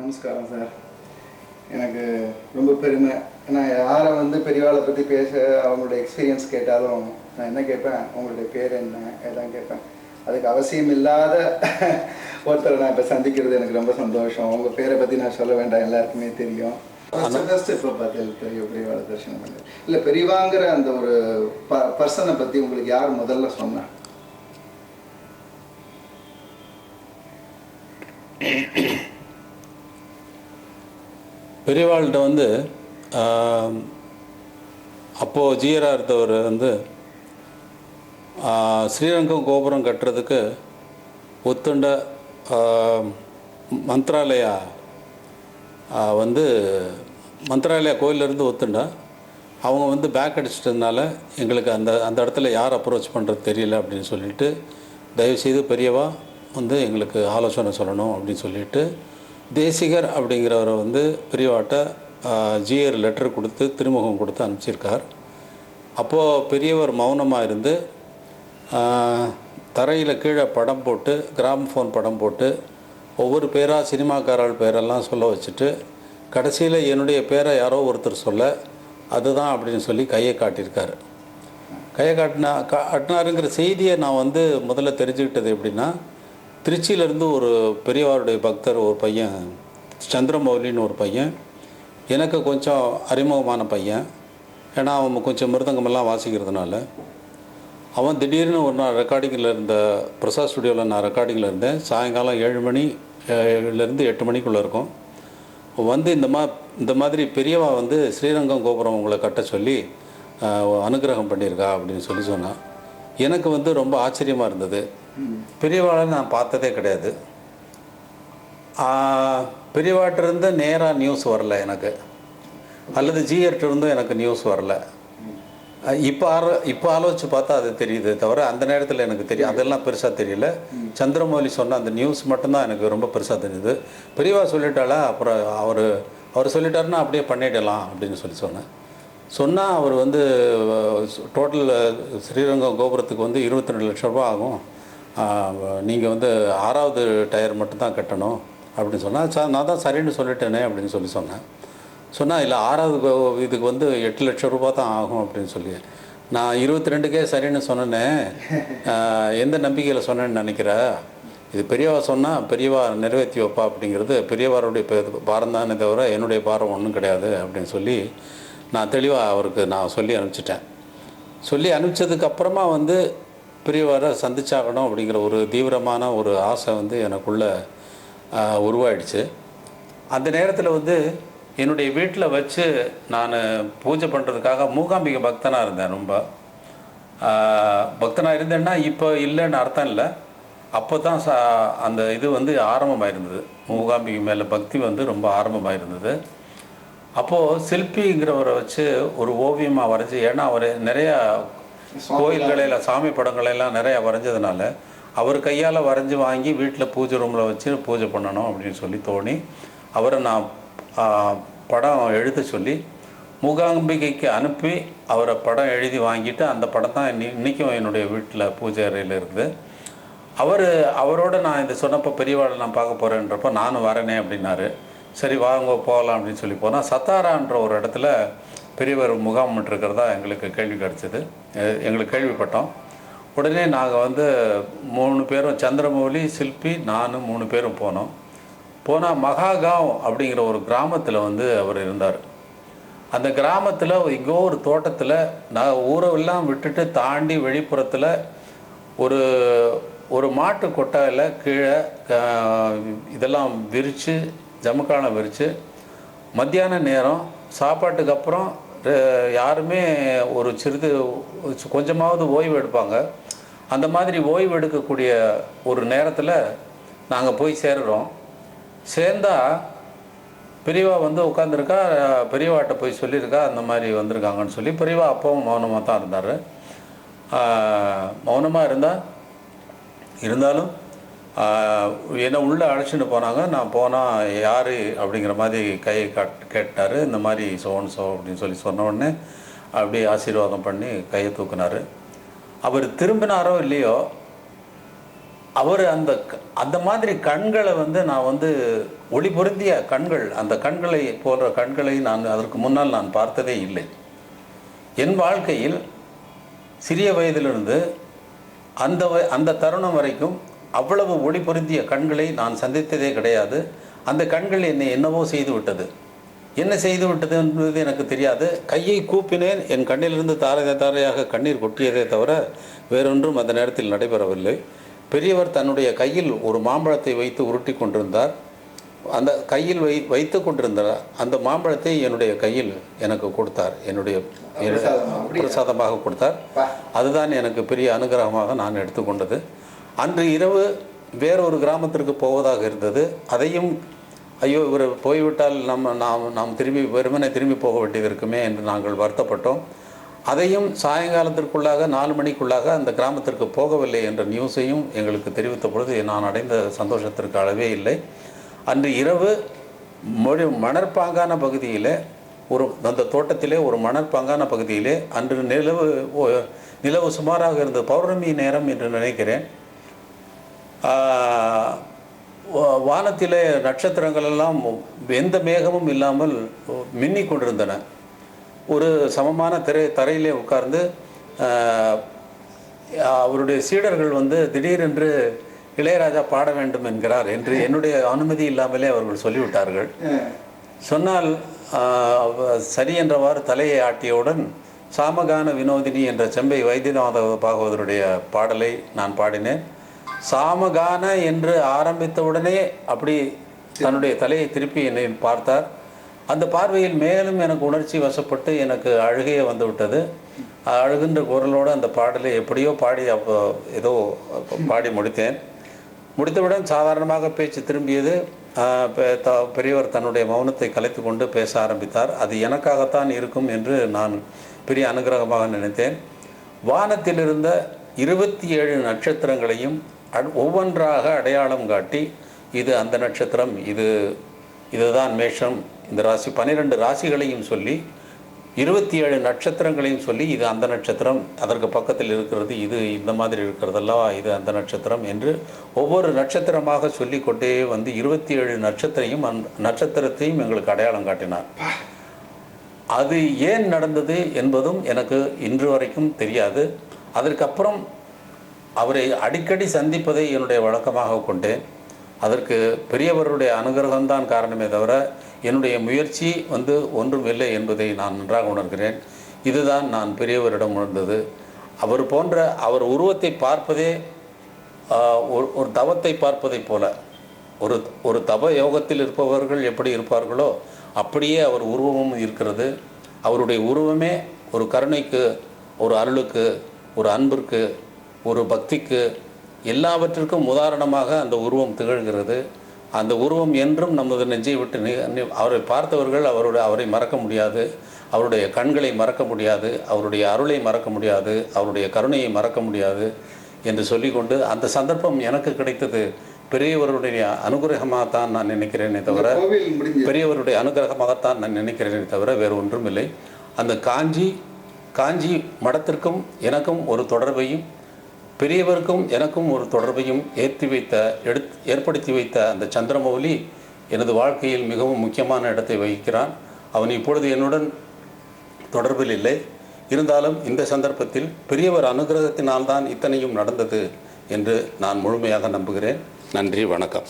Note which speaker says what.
Speaker 1: நமஸ்காரம் சார். எனக்கு ரொம்ப பெருமை. ஏன்னா யாரை வந்து பெரியவாளை பற்றி பேச அவங்களோட எக்ஸ்பீரியன்ஸ் கேட்டாலும் நான் என்ன கேட்பேன்? உங்களுடைய பேர் என்ன? எல்லாம் கேட்பேன். அதுக்கு அவசியம் இல்லாத ஒருத்தரை நான் இப்போ சந்திக்கிறது எனக்கு ரொம்ப சந்தோஷம். உங்கள் பேரை பற்றி நான் சொல்ல வேண்டாம். எல்லாருக்குமே தெரியும். ஃபர்ஸ்ட் இப்போ பார்த்தேன் பெரிய பெரியவாளை தரிசனம் இல்லை பெரியவாங்கிற அந்த ஒரு ப பர்சனை பற்றி உங்களுக்கு யார் முதல்ல சொன்னா
Speaker 2: பெரியவாள்கிட்ட வந்து அப்போது ஜியராக இருந்தவர் வந்து ஸ்ரீரங்கம் கோபுரம் கட்டுறதுக்கு ஒத்துண்ட மந்த்ராலயா வந்து மந்த்ராலயா கோயிலேருந்து ஒத்துண்டா. அவங்க வந்து பேக் அடிச்சிட்டதுனால எங்களுக்கு அந்த அந்த இடத்துல யார் அப்ரோச் பண்ணுறது தெரியல அப்படின்னு சொல்லிட்டு தயவுசெய்து பெரியவா வந்து எங்களுக்கு ஆலோசனை சொல்லணும் அப்படின்னு சொல்லிட்டு தேசிகர் அப்படிங்கிறவரை வந்து பெரியவாட்ட ஜிஆர் லெட்டர் கொடுத்து திருமுகம் கொடுத்து அனுப்பிச்சிருக்கார். அப்போது பெரியவர் மௌனமாக இருந்து தரையில் கீழே படம் போட்டு கிராம் ஃபோன் படம் போட்டு ஒவ்வொரு பேராக சினிமாக்காரர்கள் பேரெல்லாம் சொல்ல வச்சுட்டு கடைசியில் என்னுடைய பேரை யாரோ ஒருத்தர் சொல்ல அதுதான் அப்படின்னு சொல்லி கையை காட்டியிருக்காரு. கையை காட்டினா காட்டினாருங்கிற செய்தியை நான் வந்து முதல்ல தெரிஞ்சுக்கிட்டது எப்படின்னா திருச்சியிலேருந்து ஒரு பெரியவாருடைய பக்தர் ஒரு பையன் சந்திரமௌலின்னு ஒரு பையன். எனக்கு கொஞ்சம் அறிமுகமான பையன். ஏன்னா அவன் கொஞ்சம் மிருதங்கமெல்லாம் வாசிக்கிறதுனால. அவன் திடீர்னு ஒரு நாள் ரெக்கார்டிங்கில் இருந்த பிரசாத் ஸ்டுடியோவில் நான் ரெக்கார்டிங்கில் இருந்தேன். சாயங்காலம் ஏழு மணிலேருந்து எட்டு மணிக்குள்ளே இருக்கும். வந்து இந்த மா இந்த மாதிரி பெரியவா வந்து ஸ்ரீரங்கம் கோபுரம் உங்களை கட்ட சொல்லி அனுகிரகம் அனுக்கிரகம் பண்ணியிருக்கா அப்படின்னு சொல்லி சொன்னான். எனக்கு வந்து ரொம்ப ஆச்சரியமாக இருந்தது. பெரியவாளை நான் பார்த்ததே கிடையாது. பெரியவாட்டிருந்து நேராக நியூஸ் வரல எனக்கு. அல்லது ஜிஆர்ட்ட இருந்தும் எனக்கு நியூஸ் வரல. இப்போ ஆரோ இப்போ ஆலோசித்து பார்த்தா அது தெரியுது தவிர அந்த நேரத்தில் எனக்கு தெரியும் அதெல்லாம் பெருசாக தெரியல. சந்திரமௌலி சொன்ன அந்த நியூஸ் மட்டும்தான் எனக்கு ரொம்ப பெருசாக தெரியுது. பெரியவா சொல்லிட்டாலா அப்புறம் அவர் அவர் சொல்லிட்டாருன்னா அப்படியே பண்ணிடலாம் அப்படின்னு சொல்லி சொன்னேன். சொன்னால் அவர் வந்து டோட்டல் ஸ்ரீரங்கம் கோபுரத்துக்கு வந்து இருபத்தி ரெண்டு லட்ச ரூபா ஆகும். நீங்கள் வந்து ஆறாவது டயர் மட்டும்தான் கட்டணும் அப்படின்னு சொன்னால் சார் நான் தான் சரின்னு சொல்லிட்டேனே அப்படின்னு சொல்லி சொன்னேன். சொன்னால் இல்லை ஆறாவது கோ- இதுக்கு வந்து எட்டு லட்சம் ரூபா தான் ஆகும் அப்படின்னு சொல்லி. நான் இருபத்தி ரெண்டுக்கே சரின்னு சொன்னேனே. எந்த நம்பிக்கையில் சொன்னேன்னு நினைக்கிற? இது பெரியவா சொன்னால் பெரியவா நிறைவேற்றி வைப்பா அப்படிங்கிறது பெரியவாருடைய பாரம் தானே தவிர என்னுடைய பாரம் ஒன்றும் கிடையாது அப்படின்னு சொல்லி நான் தெளிவாக அவருக்கு நான் சொல்லி அனுப்பிச்சிட்டேன். சொல்லி அனுப்பிச்சதுக்கப்புறமா வந்து பெரியவரை சந்திச்சாகணும் அப்படிங்கிற ஒரு தீவிரமான ஒரு ஆசை வந்து எனக்குள்ளே உருவாயிடுச்சு. அந்த நேரத்தில் வந்து என்னுடைய வீட்டில் வச்சு நான் பூஜை பண்ணுறதுக்காக மூகாம்பிகை பக்தனாக இருந்தேன் ரொம்ப. பக்தனாக இருந்தேன்னா இப்போ இல்லைன்னு அர்த்தம் இல்லை. அப்போ தான் சா அந்த இது வந்து ஆரம்பமாக இருந்தது மூகாம்பிகை மேலே பக்தி வந்து ரொம்ப ஆரம்பமாக இருந்தது அப்போது சிற்பிங்கிறவரை வச்சு ஒரு ஓவியமாக வரைஞ்சி ஏன்னா அவர் நிறையா கோயில்களில் சாமி படங்களெல்லாம் நிறையா வரைஞ்சதுனால அவர் கையால் வரைஞ்சி வாங்கி வீட்டில் பூஜை ரூமில் வச்சு பூஜை பண்ணணும் அப்படின்னு சொல்லி தோணி அவரை நான் படம் எழுத சொல்லி மூகாம்பிகைக்கு அனுப்பி அவரை படம் எழுதி வாங்கிட்டு அந்த படம் தான் இன்னி இன்றைக்கும் என்னுடைய வீட்டில் பூஜை அறையில் இருக்குது. அவர் அவரோட நான் இந்த சொன்னப்போ பெரியவாளை நான் பார்க்க போகிறேன்றப்போ நானும் வரேனே அப்படின்னாரு. சரி வாங்க போகலாம் அப்படின்னு சொல்லி போனால் சத்தாரான்ற ஒரு இடத்துல பெரியவர் முகாம் இருக்கிறதா எங்களுக்கு கேள்வி கிடச்சிது. எங்களுக்கு கேள்விப்பட்டோம். உடனே நாங்கள் வந்து மூணு பேரும் சந்திரமௌலி சில்பி நானும் மூணு பேரும் போனோம். போனால் மகாகாவ் அப்படிங்கிற ஒரு கிராமத்தில் வந்து அவர் இருந்தார். அந்த கிராமத்தில் எங்கோ ஒரு தோட்டத்தில் நான் ஊரெல்லாம் விட்டுட்டு தாண்டி வெளிப்புறத்தில் ஒரு ஒரு மாட்டு கொட்டாயில் கீழே இதெல்லாம் விரித்து ஜமக்காலம் விரித்து மத்தியான நேரம் சாப்பாட்டுக்கு அப்புறம் யாருமே ஒரு சிறிது கொஞ்சமாவது ஓய்வு எடுப்பாங்க. அந்த மாதிரி ஓய்வு எடுக்கக்கூடிய ஒரு நேரத்தில் நாங்கள் போய் சேர்கிறோம் சேர்ந்தால் பெரியவா வந்து உட்காந்துருக்கா பெரியவாட்ட போய் சொல்லியிருக்கா அந்த மாதிரி வந்திருக்காங்கன்னு சொல்லி பெரியவா அப்பவும் மௌனமாக தான் இருந்தார். மௌனமாக இருந்தால் இருந்தாலும் என்னை உள்ளே அழைச்சிட்டு போனாங்க. நான் போனால் யார்? அப்படிங்கிற மாதிரி கையை காட் கேட்டார். இந்த மாதிரி சோன் சோ அப்படின்னு சொல்லி சொன்ன உடனே அப்படியே ஆசீர்வாதம் பண்ணி கையை தூக்குனாரு. அவர் திரும்பினாரோ இல்லையோ அவர் அந்த அந்த மாதிரி கண்களை வந்து நான் வந்து ஒளி பொருந்திய கண்கள் அந்த கண்களை போன்ற கண்களை நான் அதற்கு முன்னால் நான் பார்த்ததே இல்லை. என் வாழ்க்கையில் சிறிய வயதிலிருந்து அந்த அந்த தருணம் வரைக்கும் அவ்வளவு ஒளி பொருந்திய கண்களை நான் சந்தித்ததே கிடையாது. அந்த கண்கள் என்னை என்னவோ செய்து விட்டது. என்ன செய்து விட்டது என்பது எனக்கு தெரியாது. கையை கூப்பினேன். என் கண்ணிலிருந்து தாரை தாரையாக கண்ணீர் கொட்டியதே தவிர வேறொன்றும் அந்த நேரத்தில் நடைபெறவில்லை. பெரியவர் தன்னுடைய கையில் ஒரு மாம்பழத்தை வைத்து உருட்டி கொண்டிருந்தார். அந்த கையில் வை வைத்து கொண்டிருந்தார் அந்த மாம்பழத்தை என்னுடைய கையில் எனக்கு கொடுத்தார். என்னுடைய? பிரசாதமாக கொடுத்தார். அதுதான் எனக்கு பெரிய அனுகிரகமாக நான் எடுத்துக்கொண்டது அன்று இரவு வேறொரு கிராமத்திற்கு போவதாக இருந்தது. அதையும் ஐயோ இவர் போய்விட்டால் நம்ம நாம் நாம் திரும்பி வெறுமனே திரும்பி போக வேண்டியது இருக்குமே என்று நாங்கள் வருத்தப்பட்டோம். அதையும் சாயங்காலத்திற்குள்ளாக நாலு மணிக்குள்ளாக அந்த கிராமத்திற்கு போகவில்லை என்ற நியூஸையும் எங்களுக்கு தெரிவித்த பொழுது நான் அடைந்த சந்தோஷத்திற்கு அளவே இல்லை. அன்று இரவு மொழி மணற்பாங்கான பகுதியில் ஒரு அந்த தோட்டத்திலே ஒரு மணற்பாங்கான பகுதியிலே அன்று நிலவு நிலவு சுமாராக இருந்த பௌர்ணமி நேரம் என்று நினைக்கிறேன். வானத்திலே நட்சத்திரங்கள் எல்லாம் எந்த மேகமும் இல்லாமல் மின்னி கொண்டிருந்தன. ஒரு சமமான திரை தரையிலே உட்கார்ந்து அவருடைய சீடர்கள் வந்து திடீரென்று இளையராஜா பாட வேண்டும் என்கிறார் என்று என்னுடைய அனுமதி இல்லாமலே அவர்கள் சொல்லிவிட்டார்கள். சொன்னால் சரி என்றவாறு தலையை ஆட்டியவுடன் சாமகான வினோதினி என்ற செம்பை வைத்தியநாத பாகவதருடைய பாடலை நான் பாடினேன். சாமகான என்று ஆரம்பித்தவுடனே அப்படி தன்னுடைய தலையை திருப்பி என்னை பார்த்தார். அந்த பார்வையில் மேலும் எனக்கு உணர்ச்சி வசப்பட்டு எனக்கு அழுகையே வந்துவிட்டது. அழுகின்ற குரலோடு அந்த பாடலை எப்படியோ பாடி அப்போ ஏதோ பாடி முடித்தேன். முடித்தவுடன் சாதாரணமாக பேச்சு திரும்பியது. பெ- பெரியவர் தன்னுடைய மௌனத்தை கலைத்து கொண்டு பேச ஆரம்பித்தார். அது எனக்காகத்தான் இருக்கும் என்று நான் பெரிய அனுகிரகமாக நினைத்தேன். வானத்தில் இருந்த இருபத்தி ஏழு நட்சத்திரங்களையும் ஒவ்வொன்றாக அடையாளம் காட்டி இது அந்த நட்சத்திரம் இது இதுதான் மேஷம் இந்த ராசி பன்னிரெண்டு ராசிகளையும் சொல்லி இருபத்தி ஏழு நட்சத்திரங்களையும் சொல்லி இது அந்த நட்சத்திரம் அதற்கு பக்கத்தில் இருக்கிறது இது இந்த மாதிரி இருக்கிறதல்லவா இது அந்த நட்சத்திரம் என்று ஒவ்வொரு நட்சத்திரமாக சொல்லிக்கொண்டே வந்து இருபத்தி ஏழு நட்சத்திரையும் அந் நட்சத்திரத்தையும் எங்களுக்கு அடையாளம் காட்டினார். அது ஏன் நடந்தது என்பதும் எனக்கு இன்று வரைக்கும் தெரியாது. அதற்கப்புறம் அவரை அடிக்கடி சந்திப்பதை என்னுடைய வழக்கமாக கொண்டேன் அதற்கு பெரியவருடைய அனுகிரகம்தான் காரணமே தவிர என்னுடைய முயற்சி வந்து ஒன்றும் இல்லை என்பதை நான் நன்றாக உணர்கிறேன். இதுதான் நான் பெரியவரிடம் உணர்ந்தது. அவர் போன்ற அவர் உருவத்தை பார்ப்பதே ஒரு ஒரு தவத்தை பார்ப்பதைப் போல ஒரு ஒரு தவ யோகத்தில் இருப்பவர்கள் எப்படி இருப்பார்களோ அப்படியே அவர் உருவமும் இருக்கிறது. அவருடைய உருவமே ஒரு கருணைக்கு ஒரு அருளுக்கு ஒரு அன்பிற்கு ஒரு பக்திக்கு எல்லாவற்றிற்கும் உதாரணமாக அந்த உருவம் திகழ்கிறது. அந்த உருவம் என்றும் நமது நெஞ்சை விட்டு அவரை பார்த்தவர்கள் அவருடைய அவரை மறக்க முடியாது. அவருடைய கண்களை மறக்க முடியாது. அவருடைய அருளை மறக்க முடியாது. அவருடைய கருணையை மறக்க முடியாது என்று சொல்லிக்கொண்டு அந்த சந்தர்ப்பம் எனக்கு கிடைத்தது. பெரியவருடைய அனுகிரகமாகத்தான் நான் நினைக்கிறேனே தவிர பெரியவருடைய அனுகிரகமாகத்தான் நான் நினைக்கிறேனே தவிர வேறு ஒன்றும் இல்லை அந்த காஞ்சி காஞ்சி மடத்திற்கும் எனக்கும் ஒரு தொடர்பையும் பெரியவருக்கும் எனக்கும் ஒரு தொடர்பையும் ஏற்றி வைத்த எடுத் ஏற்படுத்தி வைத்த அந்த சந்திரமௌலி எனது வாழ்க்கையில் மிகவும் முக்கியமான இடத்தை வகிக்கிறான். அவன் இப்பொழுது என்னுடன் தொடர்பில் இல்லை. இருந்தாலும் இந்த சந்தர்ப்பத்தில் பெரியவர் அனுகிரகத்தினால்தான் இத்தனையும் நடந்தது என்று நான் முழுமையாக நம்புகிறேன். நன்றி வணக்கம்.